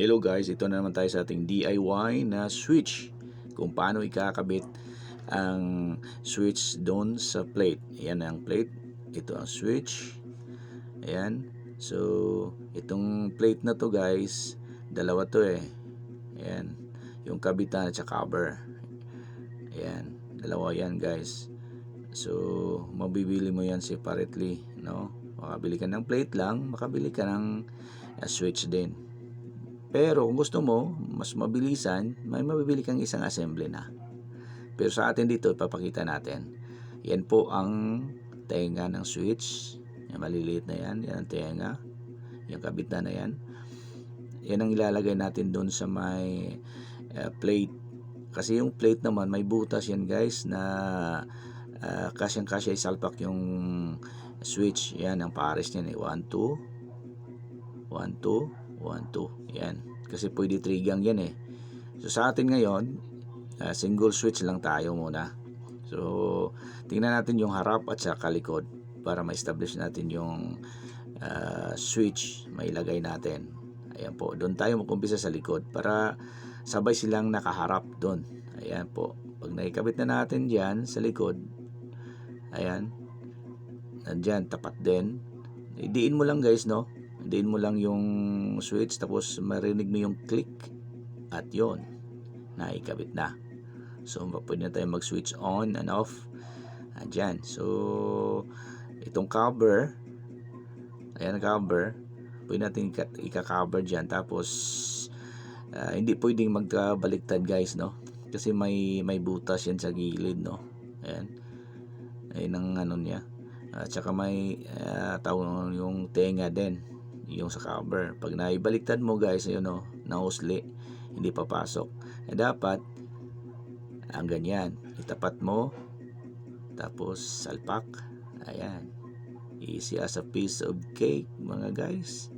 Hello guys, ito na naman tayo sa ating DIY na switch. Kung paano ikakabit ang switch doon sa plate. Ayan ang plate. Ito ang switch. Ayan. So, itong plate na to guys, dalawa to eh. Ayan. Yung kabitan at saka cover. Ayan. Dalawa yan guys. So, mabibili mo yan separately. No? Makabili ka ng plate lang, makabili ka ng uh, switch din. Pero kung gusto mo, mas mabilisan, may mabibili kang isang assembly na. Pero sa atin dito, ipapakita natin. Yan po ang tenga ng switch. Yan, maliliit na yan. Yan ang tenga. Yung kabit na na yan. Yan ang ilalagay natin doon sa may uh, plate. Kasi yung plate naman, may butas yan guys na uh, kasyang-kasya isalpak yung switch. Yan ang pares niyan eh. 1, 2, 1, 2, 1, 2. Yan. Kasi pwede trigang yan eh. So sa atin ngayon, uh, single switch lang tayo muna. So tingnan natin yung harap at saka likod para ma-establish natin yung uh, switch mailagay natin. Ayan po. Doon tayo mag-umpisa sa likod para sabay silang nakaharap doon. Ayan po. Pag naikabit na natin dyan sa likod, ayan, nandyan, tapat din. Idiin mo lang guys, no? Diin mo lang yung switch tapos marinig mo yung click at yon naikabit na. So pwede na tayo mag-switch on and off. Andyan. So itong cover ayan cover pwede natin ika-cover dyan tapos uh, hindi pwedeng magkabaliktad guys no kasi may may butas yan sa gilid no ayan ayun ang ano niya at uh, saka may uh, tawag yung tenga din yung sa cover. Pag naibaliktad mo guys, ayun o, nausli, hindi papasok. Eh dapat, ang ganyan, itapat mo, tapos salpak, ayan. Easy as a piece of cake mga guys.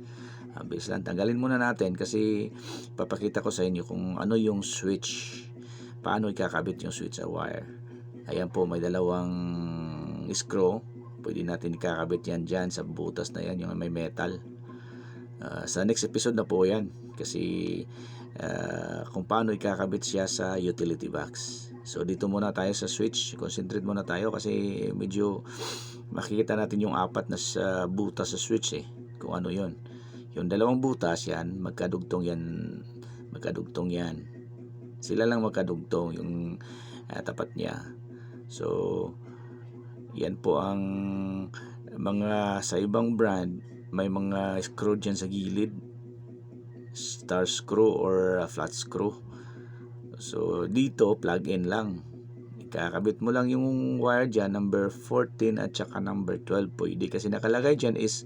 Abis lang, tanggalin muna natin kasi papakita ko sa inyo kung ano yung switch. Paano ikakabit yung switch sa wire. Ayan po, may dalawang screw. Pwede natin ikakabit yan dyan sa butas na yan, yung may metal Uh, sa next episode na po yan kasi uh, kung paano ikakabit siya sa utility box. So dito muna tayo sa switch, concentrate muna tayo kasi medyo makikita natin yung apat na sa butas sa switch eh, kung ano yon. Yung dalawang butas yan, magkadugtong yan, magkadugtong yan. Sila lang magkadugtong yung uh, tapat niya. So yan po ang mga sa ibang brand may mga screw dyan sa gilid. Star screw or flat screw. So dito plug in lang. Ikakabit mo lang yung wire dyan number 14 at saka number 12 pwede kasi nakalagay dyan is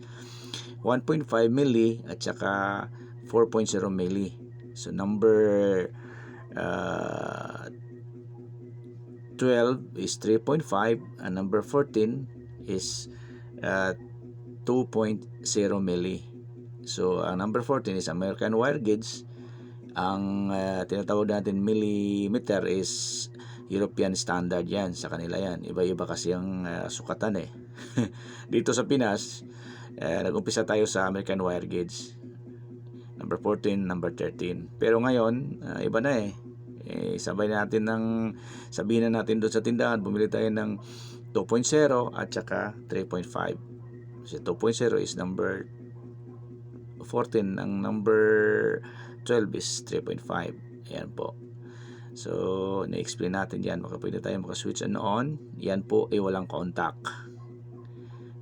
1.5 milli at saka 4.0 milli. So number uh, 12 is 3.5 and number 14 is uh, 2.0 milli. So, ang number 14 is American wire gauge. Ang uh, tinatawag natin millimeter is European standard yan. Sa kanila yan. Iba-iba kasi ang uh, sukatan eh. Dito sa Pinas, uh, nag-umpisa tayo sa American wire gauge. Number 14, number 13. Pero ngayon, uh, iba na eh. eh. Sabay natin ng, sabihin na natin doon sa tindahan, bumili tayo ng 2.0 at saka 3.5. Kasi 2.0 is number 14. Ang number 12 is 3.5. Ayan po. So, na-explain natin yan. Baka pwede tayo maka-switch on on. Yan po ay walang contact.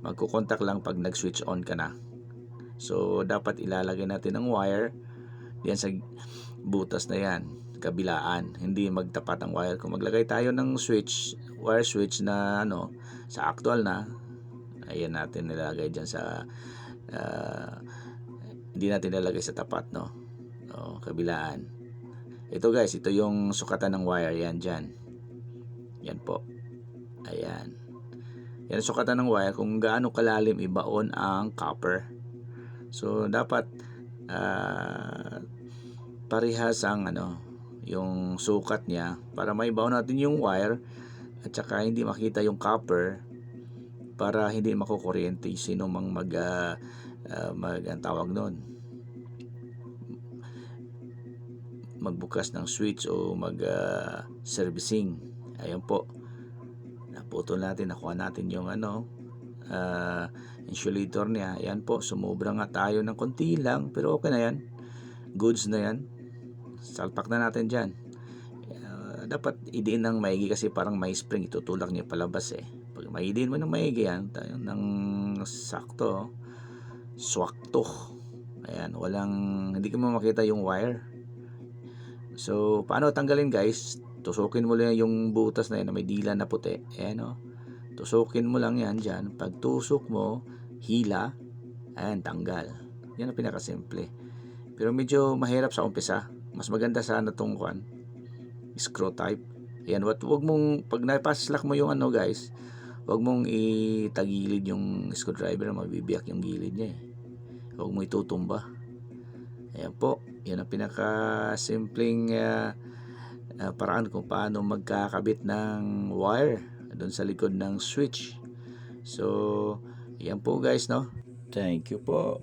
Magkukontak lang pag nag-switch on ka na. So, dapat ilalagay natin ang wire yan sa butas na yan kabilaan hindi magtapat ang wire kung maglagay tayo ng switch wire switch na ano sa actual na ayan natin nilalagay dyan sa uh, hindi natin nilalagay sa tapat no? O, kabilaan. Ito guys ito yung sukatan ng wire. Yan dyan. Yan po. Ayan. Yan sukatan ng wire. Kung gaano kalalim ibaon ang copper. So dapat uh, parehas ang ano yung sukat niya para maibaw natin yung wire at saka hindi makita yung copper para hindi makukuryente sino mang mag, uh, uh, mag ang tawag noon magbukas ng switch o mag ah, servicing. Ayan po. Naputol natin, nakuha natin yung ano, ah, insulator niya. Ayan po, sumobra nga tayo ng konti lang, pero okay na yan. Goods na yan. Salpak na natin dyan. Ah, dapat idiin ng maigi kasi parang may spring, itutulak niya palabas eh. Pag maidiin mo ng maigi yan, tayo ng sakto, swakto. Ayan, walang, hindi ka mo makita yung wire. So, paano tanggalin guys? Tusukin mo lang yung butas na yan na may dila na puti. Ayan o. Tusukin mo lang yan dyan. Pag tusok mo, hila. Ayan, tanggal. Yan ang pinakasimple. Pero medyo mahirap sa umpisa. Mas maganda sana itong kwan. Screw type. Ayan, wag, wag mong, pag napaslak mo yung ano guys, wag mong itagilid yung screwdriver, mabibiyak yung gilid niya eh. Huwag mo itutumba. Ayan po, yan ang pinaka-simpleng ah, ah, paraan kung paano magkakabit ng wire doon sa likod ng switch. So, yan po guys, no? Thank you po.